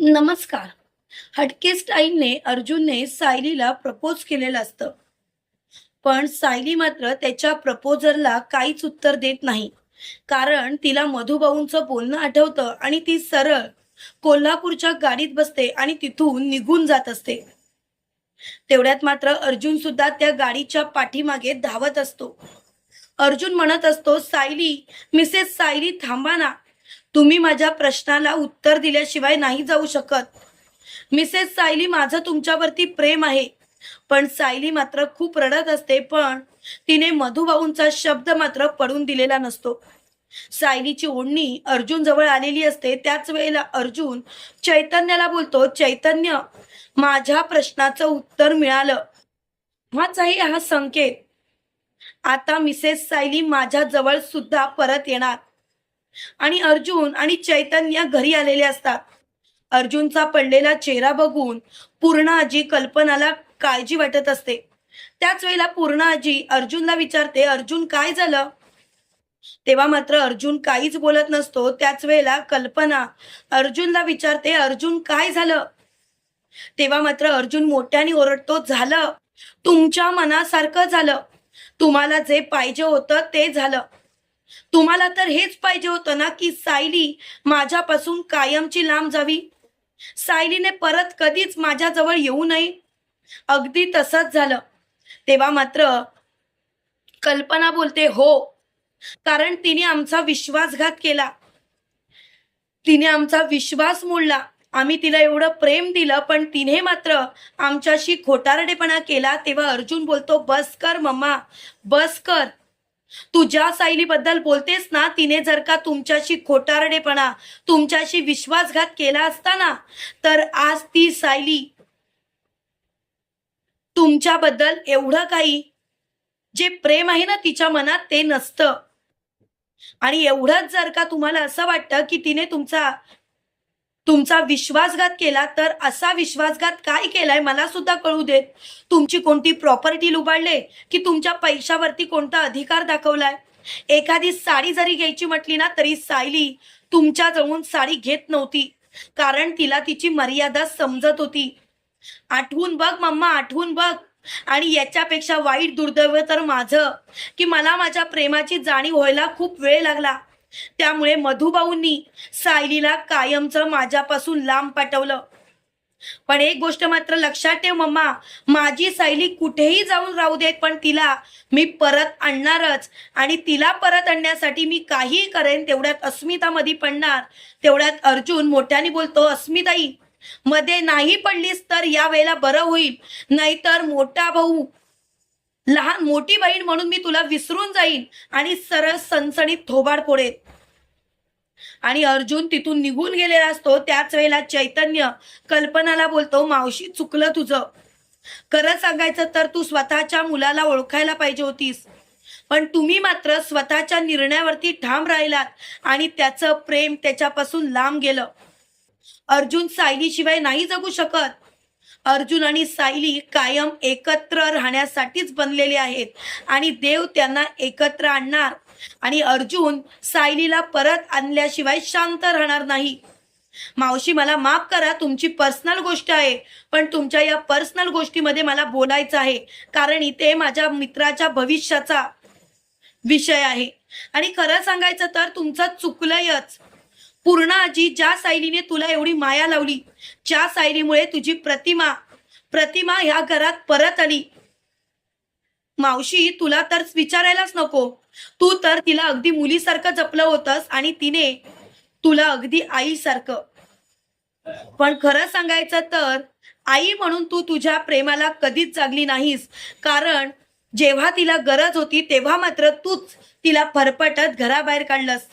नमस्कार. हटके स्टाईलने अर्जुनने सायलीला प्रपोज केलेलं असतं. पण सायली मात्र त्याच्या प्रपोजरला काहीच उत्तर देत नाही. कारण तिला मधुभाऊंचं बोलणं आठवतं आणि ती सरळ कोल्हापूरच्या गाडीत बसते आणि तिथून निघून जात असते. तेवढ्यात मात्र अर्जुन सुद्धा त्या गाडीच्या पाठीमागे धावत असतो. अर्जुन म्हणत असतो सायली मिसेस सायली थांबा ना. तुम्ही माझ्या प्रश्नाला उत्तर दिल्याशिवाय नाही जाऊ शकत. मिसेस सायली माझं तुमच्यावरती प्रेम आहे. पण सायली मात्र खूप रडत असते पण तिने मधुभाऊंचा शब्द मात्र पडून दिलेला नसतो. सायलीची ओढणी अर्जुन जवळ आलेली असते त्याच वेळेला अर्जुन चैतन्याला बोलतो चैतन्य माझ्या प्रश्नाचं उत्तर मिळालं. हाच आहे हा संकेत. आता मिसेस सायली माझ्या जवळ सुद्धा परत येणार. आणि अर्जुन आणि चैतन्य घरी आलेले असतात. अर्जुनचा पडलेला चेहरा बघून पूर्ण आजी कल्पनाला काळजी वाटत असते. त्याच वेळेला पूर्ण आजी अर्जुनला विचारते अर्जुन काय झालं? तेव्हा मात्र अर्जुन काहीच बोलत नसतो. त्याच वेळेला कल्पना अर्जुनला विचारते अर्जुन काय झालं? तेव्हा मात्र अर्जुन मोठ्याने ओरडतो झालं. तुमच्या मनासारखं झालं. तुम्हाला जे पाहिजे होतं ते झालं. तुम्हाला तर हेच पाहिजे होतं ना की सायली माझ्यापासून कायमची लांब जावी? सायलीने परत कधीच माझ्याजवळ येऊ नये? अगदी तसंच झालं. तेव्हा मात्र कल्पना बोलते हो. कारण तिने आमचा विश्वासघात केला. तिने आमचा विश्वास मोडला. आम्ही तिला एवढं प्रेम दिलं पण तिने मात्र आमच्याशी खोटारडेपणा केला. तेव्हा अर्जुन बोलतो बस कर मम्मा बस कर. तू ज्या सायलीबद्दल बोलतेस ना तिने जर का तुमच्याशी खोटारडेपणा तुमच्याशी विश्वासघात केला असता ना तर आज ती सायली तुमच्याबद्दल एवढं काही जे प्रेम आहे ना तिच्या मनात ते नसतं. आणि एवढंच जर का तुम्हाला असं वाटतं की तिने तुमचा तुमचा विश्वासघात केला तर असा विश्वासघात काय केलाय मला सुद्धा कळू देत. तुमची कोणती प्रॉपर्टी लुबाडले की तुमच्या पैशावरती कोणता अधिकार दाखवलाय? एखादी साडी जरी घ्यायची म्हटली ना तरी सायली तुमच्या जवळून साडी घेत नव्हती. कारण तिला तिची मर्यादा समजत होती. आठवून बघ मम्मा आठवून बघ. आणि याच्यापेक्षा वाईट दुर्दैव तर माझं की मला माझ्या प्रेमाची जाणीव व्हायला खूप वेळ लागला. त्यामुळे मधुभाऊंनी सायलीला कायमचं माझ्यापासून लांब पाठवलं. पण एक गोष्ट मात्र लक्षात ठेव मम्मा माझी सायली कुठेही जाऊन राहू देत पण तिला मी परत आणणारच आणि तिला परत आणण्यासाठी मी काहीही करेन तेवढ्यात अस्मितामध्ये पडणार. तेवढ्यात अर्जुन मोठ्याने बोलतो अस्मिताई मध्ये नाही पडलीस तर या वेळेला बरं होईल नाहीतर मोठा भाऊ लहान मोठी बहीण म्हणून मी तुला विसरून जाईन आणि सरळ सणसणीत थोबाड फोडेल आणि अर्जुन तिथून निघून गेलेला असतो. त्याच वेळेला चैतन्य कल्पनाला बोलतो मावशी चुकलं तुझं. खरं सांगायचं तर तू स्वतःच्या मुलाला ओळखायला पाहिजे होतीस. पण तुम्ही मात्र स्वतःच्या निर्णयावरती ठाम राहिलात आणि त्याचं प्रेम त्याच्यापासून लांब गेलं. अर्जुन सायलीशिवाय नाही जगू शकत. अर्जुन आणि सायली कायम एकत्र राहण्यासाठीच बनलेले आहेत. आणि देव त्यांना एकत्र आणणार. आणि अर्जुन सायलीला परत आणल्याशिवाय शांत राहणार नाही. मावशी मला माफ करा तुमची पर्सनल गोष्ट आहे. पण तुमच्या या पर्सनल गोष्टीमध्ये मला बोलायचं आहे. कारण इथे माझ्या मित्राच्या भविष्याचा विषय आहे. आणि खरं सांगायचं तर तुमचं चुकलंयच. पूर्ण आजी ज्या सायलीने तुला एवढी माया लावली ज्या सायलीमुळे तुझी प्रतिमा प्रतिमा ह्या घरात परत आली. मावशी तुला तर विचारायलाच नको. तू तर तिला अगदी मुलीसारखं जपलं होतंस आणि तिने तुला अगदी आईसारखं. पण खरं सांगायचं तर आई म्हणून तू तुझ्या प्रेमाला कधीच जागली नाहीस. कारण जेव्हा तिला गरज होती तेव्हा मात्र तूच तिला फरफटत घराबाहेर काढलंस.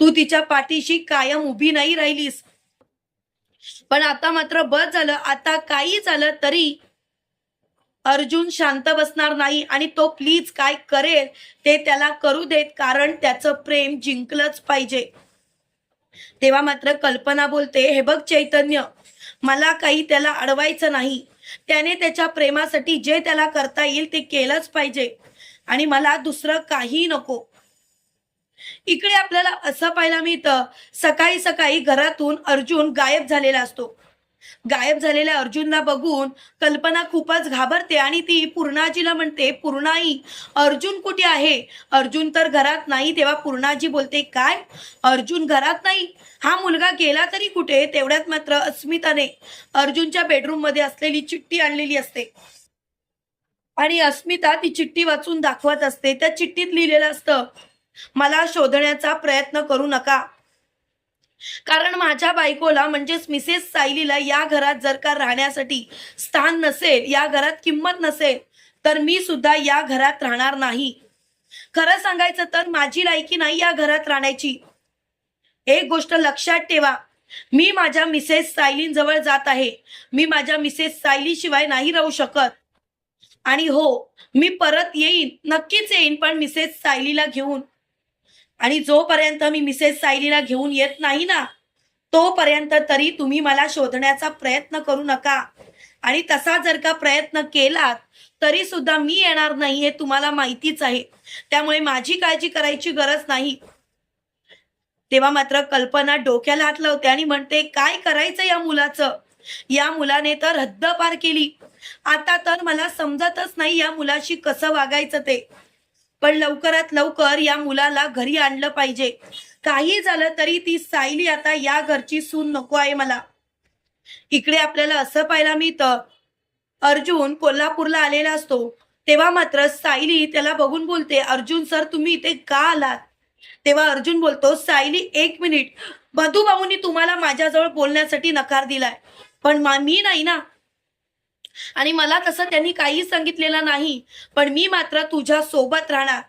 तू तिच्या पाठीशी कायम उभी नाही राहिलीस. पण आता मात्र बस झालं आता काही झालं तरी अर्जुन शांत बसणार नाही आणि तो प्लीज काय करेल ते त्याला करू देत कारण त्याचं प्रेम जिंकलंच पाहिजे. तेव्हा मात्र कल्पना बोलते हे बघ चैतन्य मला काही त्याला अडवायचं नाही. त्याने त्याच्या प्रेमासाठी जे त्याला करता येईल ते केलंच पाहिजे. आणि मला दुसरं काही नको. इकडे आपल्याला असं पाहायला मिळतं सकाळी सकाळी घरातून अर्जुन गायब झालेला असतो. गायब झालेल्या अर्जुनला बघून कल्पना खूपच घाबरते आणि ती पूर्णाजीला म्हणते पूर्णाई अर्जुन कुठे आहे? अर्जुन तर घरात नाही तेव्हा पूर्णाजी बोलते काय? अर्जुन घरात नाही? हा मुलगा गेला तरी कुठे? तेवढ्यात मात्र अस्मिताने अर्जुनच्या बेडरूममध्ये असलेली चिठ्ठी आणलेली असते. आणि अस्मिता ती चिठ्ठी वाचून दाखवत असते. त्या चिठ्ठीत लिहिलेलं असतं मला शोधण्याचा प्रयत्न करू नका. कारण माझ्या बायकोला म्हणजेच मिसेस सायलीला या घरात जर का राहण्यासाठी स्थान नसेल या घरात किंमत नसेल तर मी सुद्धा या घरात राहणार नाही. खरं सांगायचं तर माझी लायकी नाही या घरात राहण्याची. एक गोष्ट लक्षात ठेवा. मी माझ्या मिसेस सायलींजवळ जात आहे. मी माझ्या मिसेस सायली शिवाय नाही राहू शकत. आणि हो मी परत येईन नक्कीच येईन पण मिसेस सायलीला घेऊन आणि जोपर्यंत मी मिसेस सायलीला घेऊन येत नाही ना तोपर्यंत तरी तुम्ही मला शोधण्याचा प्रयत्न करू नका. आणि तसा जर का प्रयत्न केलात तरी सुद्धा मी येणार नाही हे तुम्हाला माहितीच आहे. त्यामुळे माझी काळजी करायची गरज नाही. तेव्हा मात्र कल्पना डोक्याला हात लावते आणि म्हणते काय करायचं या मुलाचं? या मुलाने तर हद्द पार केली. आता तर मला समजतच नाही या मुलाशी कसं वागायचं ते. पण लवकरात लवकर या मुलाला घरी आणलं पाहिजे. काही झालं तरी ती सायली आता या घरची सून नको आहे मला. इकडे आपल्याला असं पाहायला मिळतं. अर्जुन कोल्हापूरला आलेला असतो तेव्हा मात्र सायली त्याला बघून बोलते अर्जुन सर तुम्ही इथे का आलात? तेव्हा अर्जुन बोलतो सायली एक मिनिट. मधुभाऊनी तुम्हाला माझ्याजवळ बोलण्यासाठी नकार दिलाय. पण मी नाही ना. आणि मला तसं त्यांनी काही सांगितलेलं नाही पण मी मात्र तुझ्या सोबत राहणार.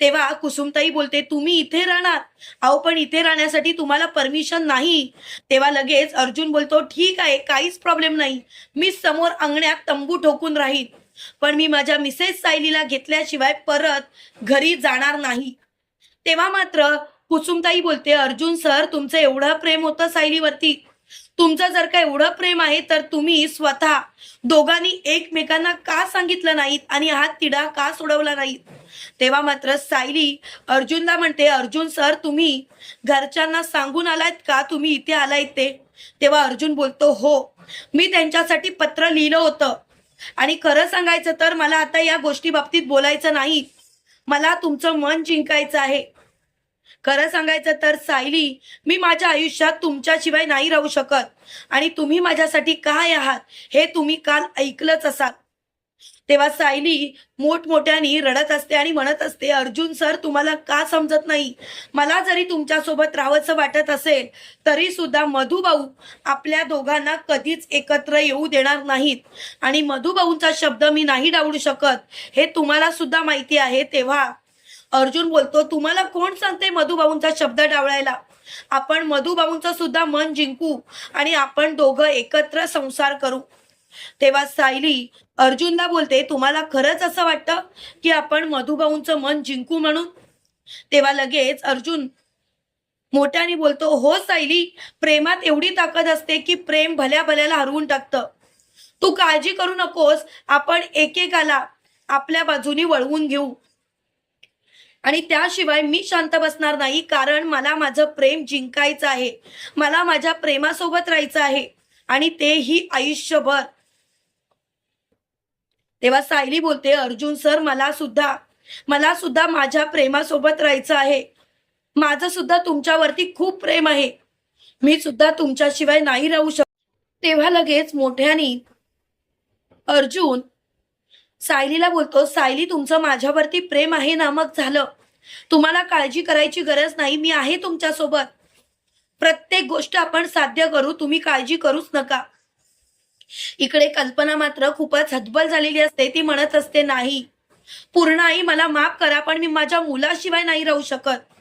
तेव्हा कुसुमताई बोलते तुम्ही इथे राहणार? अहो पण इथे राहण्यासाठी तुम्हाला परमिशन नाही. तेव्हा लगेच अर्जुन बोलतो ठीक आहे काहीच प्रॉब्लेम नाही. मी समोर अंगण्यात तंबू ठोकून राहीन. पण मी माझ्या मिसेस सायलीला घेतल्याशिवाय परत घरी जाणार नाही. तेव्हा मात्र कुसुमताई बोलते अर्जुन सर तुमचं एवढं प्रेम होतं सायलीवरती. तुमचं जर का एवढं प्रेम आहे तर तुम्ही स्वतः दोघांनी एकमेकांना का सांगितलं नाहीत आणि हा तिढा का सोडवला नाहीत? तेव्हा मात्र सायली अर्जुनला म्हणते अर्जुन सर तुम्ही घरच्यांना सांगून आलायत का? तुम्ही इथे आलायत ते? तेव्हा अर्जुन बोलतो हो मी त्यांच्यासाठी पत्र लिहिलं होतं. आणि खरं सांगायचं तर मला आता या गोष्टी बाबतीत बोलायचं नाही. मला तुमचं मन जिंकायचं आहे. खरं सांगायचं तर सायली मी माझ्या आयुष्यात तुमच्याशिवाय नाही राहू शकत. आणि तुम्ही माझ्यासाठी काय आहात हे तुम्ही काल ऐकलंच असाल. तेव्हा सायली मोठमोठ्याने रडत असते आणि म्हणत असते अर्जुन सर तुम्हाला का समजत नाही? मला जरी तुमच्यासोबत राहावंसं वाटत असेल तरी सुद्धा मधुभाऊ आपल्या दोघांना कधीच एकत्र येऊ देणार नाहीत. आणि मधुभाऊंचा शब्द मी नाही डावडू शकत हे तुम्हाला सुद्धा माहिती आहे तेव्हा अर्जुन बोलतो तुम्हाला कोण सांगते मधुभाऊंचा शब्द डावळायला आपण मधुबाऊंचं सुद्धा मन जिंकू आणि आपण दोघं एकत्र संसार करू. तेव्हा सायली अर्जुनला बोलते तुम्हाला खरंच असं वाटतं की आपण मधुबाऊंचं मन जिंकू म्हणून? तेव्हा लगेच अर्जुन मोठ्याने बोलतो हो सायली प्रेमात एवढी ताकद असते की प्रेम भल्या भल्याला हरवून टाकतं. तू काळजी करू नकोस आपण एकेकाला आपल्या बाजूनी वळवून घेऊ. आणि त्याशिवाय मी शांत बसणार नाही कारण मला माझं प्रेम जिंकायचं आहे. मला माझ्या प्रेमासोबत राहायचं आहे. आणि तेही आयुष्यभर. तेव्हा सायली बोलते अर्जुन सर मला सुद्धा मला सुद्धा माझ्या प्रेमासोबत राहायचं आहे. माझं सुद्धा तुमच्यावरती खूप प्रेम आहे. मी सुद्धा तुमच्याशिवाय नाही राहू शकत. तेव्हा लगेच मोठ्यानी अर्जुन सायलीला बोलतो सायली तुमचं माझ्यावरती प्रेम आहे ना? मग झालं. तुम्हाला काळजी करायची गरज नाही मी आहे तुमच्यासोबत. प्रत्येक गोष्ट आपण साध्य करू तुम्ही काळजी करूच नका. इकडे कल्पना मात्र खूपच हतबल झालेली असते ती म्हणत असते नाही. पूर्ण आई मला माफ करा पण मी माझ्या मुलाशिवाय नाही राहू शकत.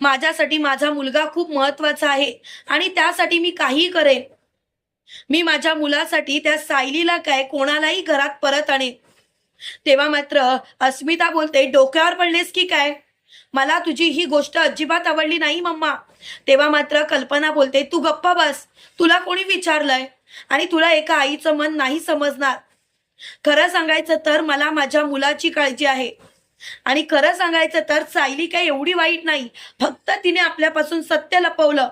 माझ्यासाठी माझा मुलगा खूप महत्त्वाचा आहे आणि त्यासाठी मी काही करेन. मी माझ्या मुलासाठी त्या सायलीला काय कोणालाही घरात परत आणेन. तेव्हा मात्र अस्मिता बोलते डोक्यावर पडलेस की काय? मला तुझी ही गोष्ट अजिबात आवडली नाही मम्मा. तेव्हा मात्र कल्पना बोलते तू गप्पा बस. तुला कोणी विचारलंय? आणि तुला एका आईचं मन नाही समजणार. खरं सांगायचं तर मला माझ्या मुलाची काळजी आहे. आणि खरं सांगायचं तर सायली काही एवढी वाईट नाही. फक्त तिने आपल्यापासून सत्य लपवलं.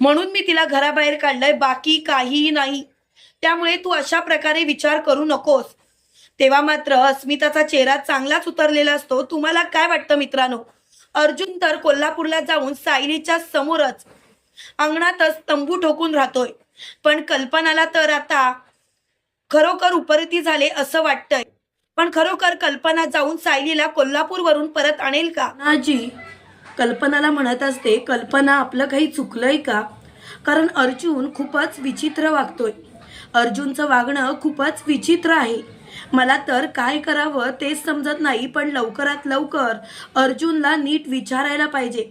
म्हणून मी तिला घराबाहेर काढलंय बाकी काहीही नाही. त्यामुळे तू अशा प्रकारे विचार करू नकोस. तेव्हा मात्र अस्मिताचा चेहरा चांगलाच उतरलेला असतो. तुम्हाला काय वाटतं मित्रांनो? अर्जुन तर कोल्हापूरला जाऊन सायलीच्या समोरच अंगणातच तंबू ठोकून राहतोय. पण कल्पनाला तर आता खरोखर उपरती झाले असं वाटतंय. पण खरोखर कल्पना जाऊन सायलीला कोल्हापूरवरून परत आणेल का? आजी कल्पनाला म्हणत असते कल्पना आपलं काही चुकलंय का? कारण अर्जुन खूपच विचित्र वागतोय. अर्जुनचं वागणं खूपच विचित्र आहे. मला तर काय करावं तेच समजत नाही पण लवकरात लवकर अर्जुनला नीट विचारायला पाहिजे.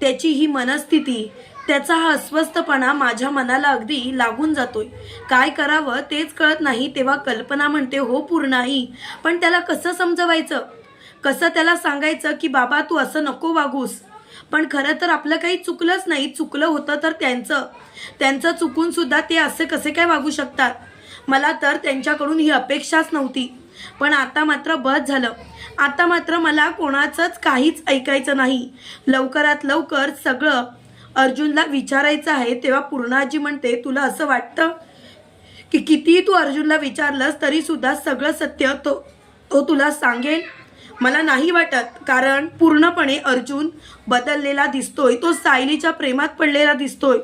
त्याची ही मनस्थिती त्याचा हा अस्वस्थपणा माझ्या मनाला अगदी लागून जातोय. काय करावं तेच कळत नाही तेव्हा कल्पना म्हणते हो पूर्णाही पण त्याला कसं समजवायचं? कसं त्याला सांगायचं की बाबा तू असं नको वागूस. पण खरं तर आपलं काही चुकलंच नाही चुकलं होतं तर त्यांचं. त्यांचं चुकून सुद्धा ते असे कसे काय वागू शकतात? मला तर त्यांच्याकडून ही अपेक्षाच नव्हती. पण आता मात्र बस झालं. आता मात्र मला कोणाचंच काहीच ऐकायचं नाही. लवकरात लवकर सगळं अर्जुनला विचारायचं आहे तेव्हा पूर्णाजी म्हणते तुला असं वाटतं की कितीही तू अर्जुनला विचारलंस तरीसुद्धा सगळं सत्य तो तो तुला सांगेल मला नाही वाटत कारण पूर्णपणे अर्जुन बदललेला दिसतोय. तो सायलीच्या प्रेमात पडलेला दिसतोय.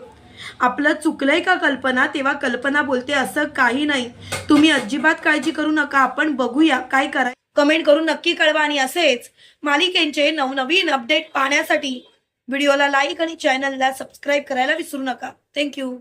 आपलं चुकलंय का कल्पना? तेव्हा कल्पना बोलते असं काही नाही. तुम्ही अजिबात काळजी करू नका. आपण बघूया काय कराय कमेंट करून नक्की कळवा आणि असेच मालिकेंचे नवनवीन अपडेट पाहण्यासाठी व्हिडिओला लाईक आणि चॅनलला सबस्क्राईब करायला विसरू नका. थँक्यू.